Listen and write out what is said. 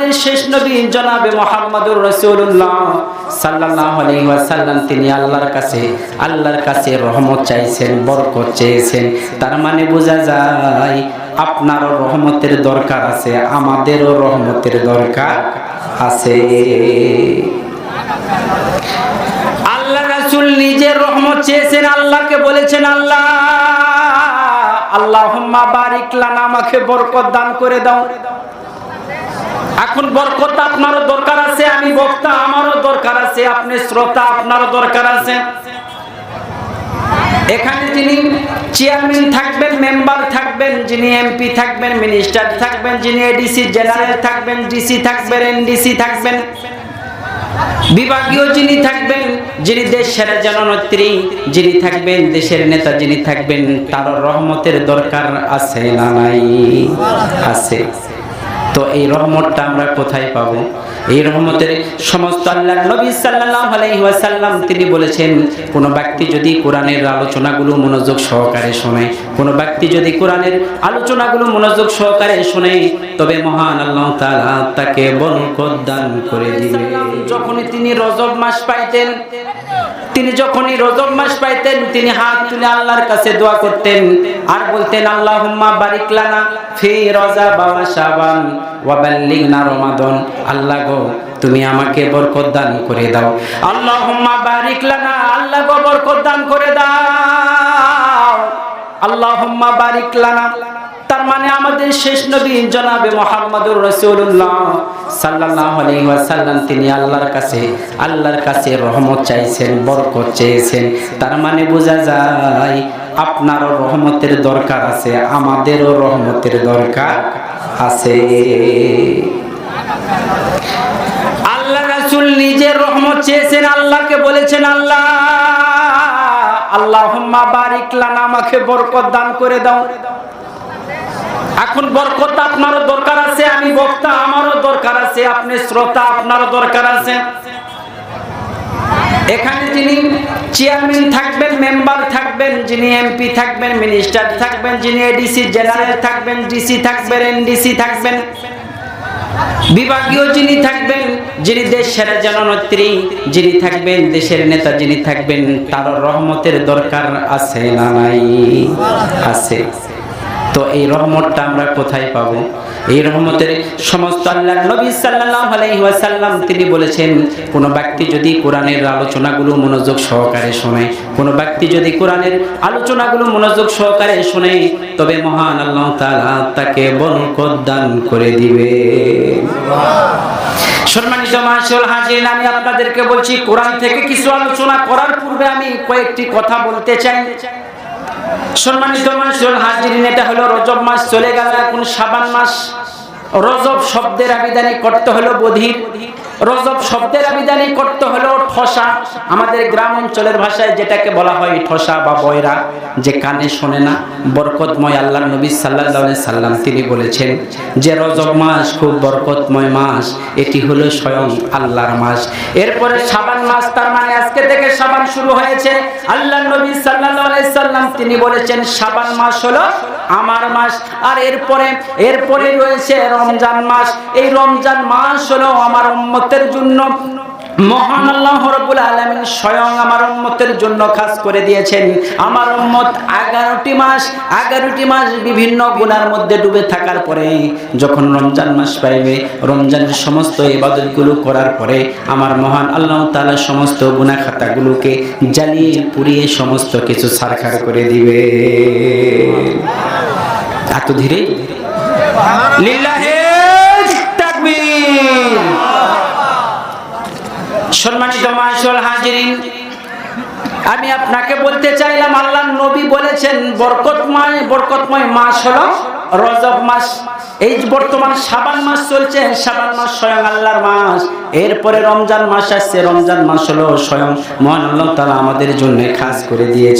আমাদের শেষ নবী জনাবে মোহাম্মদুর রাসূলুল্লাহ সাল্লাল্লাহু আলাইহি ওয়াসাল্লাম। তিনি আল্লাহর কাছে আল্লাহর কাছে রহমত চাইছেন, বরকত চেয়েছেন। তার মানে বোঝা যায়, আপনারও রহমতের দরকার আছে, আমাদেরও রহমতের দরকার আছে। আল্লাহ রাসূল নিজের রহমত চেয়েছেন, আল্লাহকে বলেছেন, আল্লাহ, আল্লাহুম্মা বারিক লানা, আমাকে বরকত দান করে দাও। এখন বরকত আপনারও দরকার আছে, আমি বক্তা, আমারও দরকার আছে, আপনি শ্রোতা, আপনারও দরকার আছে। এখানে যিনি চেয়ারম্যান থাকবেন, মেম্বার থাকবেন, যিনি এমপি থাকবেন, মিনিস্টার থাকবেন, যিনি এডিসি জেনারেল থাকবেন ডিসি থাকবেন এনডিসি থাকবেন, বিভাগীয় যিনি থাকবেন, যিনি দেশের জননেত্রী, যিনি থাকবেন, দেশের নেতা যিনি থাকবেন তার রহমতের দরকার আছে না নাই? আছে। তো এই রহমতটা আমরা কোথায় পাবো? এই রহমতের সমস্ত আল্লাহ নবী সাল্লাল্লাহু আলাইহি ওয়াসাল্লাম তিনি বলেছেন, কোন ব্যক্তি যদি কোরআনের আলোচনাগুলো মনোযোগ সহকারে শোনে, কোন ব্যক্তি যদি কোরআনের আলোচনাগুলো মনোযোগ সহকারে শোনে, তবে মহান আল্লাহ তাআলা তাকে বরকত দান করে দিবে। যখনই তিনি রজব মাস পাইতেন, তিনি যখনই রজব মাস পাইতেন, তিনি হাত তুলে আল্লাহর কাছে দোয়া করতেন আর বলতেন, আল্লাহুম্মা বারিক লানা ফি রজব ওয়া শাবান ওয়া বাল্লিগনা রমাদান। আল্লাহ গো, তুমি আমাকে বরকত দান করে দাও। আল্লাহুম্মা বারিক লানা, আল্লাহ গো বরকত দান করে দাও। আল্লাহুম্মা বারিক লানা, তার মানে আমাদের শেষ নবী জনাবে মোহাম্মদুর সাল্লাল্লাহু আলাইহি ওয়াসাল্লাম, তিনি আল্লাহর কাছে আল্লাহর কাছে রহমত চাইছেন, বরকত চেয়েছেন। তার মানে বোঝা যায় আপনারও রহমতের দরকার আছে, আমাদেরও রহমতের দরকার আছে। আল্লাহ রাসূল নিজের রহমত চেয়েছেন, আল্লাহকে বলেছেন, আল্লাহ, আল্লাহুম্মা বারিক লানা, আমাকে বরকত দান করে দাও। এখন বরকত আপনারও দরকার আছে, আমি বক্তা, আমারও দরকার আছে, আপনি শ্রোতা, আপনারও দরকার আছে। এখানে যিনি চেয়ারম্যান থাকবেন, মেম্বার থাকবেন, যিনি এমপি থাকবেন, মিনিস্টার থাকবেন, যিনি এডিসি জেনারেল থাকবেন ডিসি থাকবেন এনডিসি থাকবেন, বিভাগীয় যিনি থাকবেন, যিনি দেশের জননেত্রী, যিনি থাকবেন, দেশের নেতা যিনি থাকবেন, তার রহমতের দরকার আছে না নাই? আছে। তো এই রহমতটা আমরা কোথায় পাবো? এই রহমতের সমস্ত আল্লাহ নবী সাল্লাল্লাহু আলাইহি ওয়াসাল্লাম তিনি বলেছেন, কোন ব্যক্তি যদি কোরআনের আলোচনাগুলো মনোযোগ সহকারে শোনে, কোন ব্যক্তি যদি কোরআনের আলোচনাগুলো মনোযোগ সহকারে শোনে, তবে মহান আল্লাহ তাআলা তাকে বরকত দান করে দিবে। সম্মানিত আমি আপনাদেরকে বলছি, কোরআন থেকে কিছু আলোচনা করার পূর্বে আমি কয়েকটি কথা বলতে চাই। সম্মানিত মানুষজন হাজিরিন, এটা হলো রজব মাস, চলে গেল এখন সাবান মাস। রজব শব্দের আবিধানিক করতে হলো বধির। রজব শব্দের আবিদানি করতে হলো ঠসা। আমাদের গ্রাম অঞ্চলের ভাষায় যেটাকে বলা হয় ঠসা বা বয়রা, যে কানে শোনে না, বরকতময় আল্লাহ নবী সাল্লাহ সাল্লাম তিনি বলেছেন যে রজব মাস খুব বরকতময় মাস, এটি হলো স্বয়ং আল্লাহর মাস। এরপরে সাবান মাস, তার মানে আজকে থেকে সাবান শুরু হয়েছে। আল্লাহ নবী সাল্লাহ সাল্লাম তিনি বলেছেন, সাবান মাস হলো আমার মাস। আর এরপরে এরপরে রয়েছে রমজান মাস। এই রমজান মাস হলো আমার উম্মতের জন্য মহান আল্লাহ রব্বুল আলামিন স্বয়ং আমার উম্মতের জন্য খাস করে দিয়েছেন। আমার উম্মত এগারোটি মাস এগারোটি মাস বিভিন্ন গুনার মধ্যে ডুবে থাকার পরে যখন রমজান মাস পাইবে রমজানের সমস্ত ইবাদতগুলো করার পরে আমার মহান আল্লাহ তাআলা সমস্ত গুনাহ খাতাগুলোকে জ্বালিয়ে পুড়িয়ে সমস্ত কিছু সারখার করে দিবে। এত ধীরে? লিল্লাহে তাকবীর সম্মানিত মাসুল হাজিরিন, আমি আপনাকে বলতে চাইলাম, আল্লাহ নবী বলেছেন, বরকতময় বরকতময় মাস হল রজব মাস। এই বর্তমান সাবান মাস চলছে সাবান মাস স্বয়ং আল্লাহর মাস। এরপরে রমজান মাস আসছে, রমজান মাস হল স্বয়ং মহান আল্লাহ তারা আমাদের জন্য খাস করে দিয়েছেন।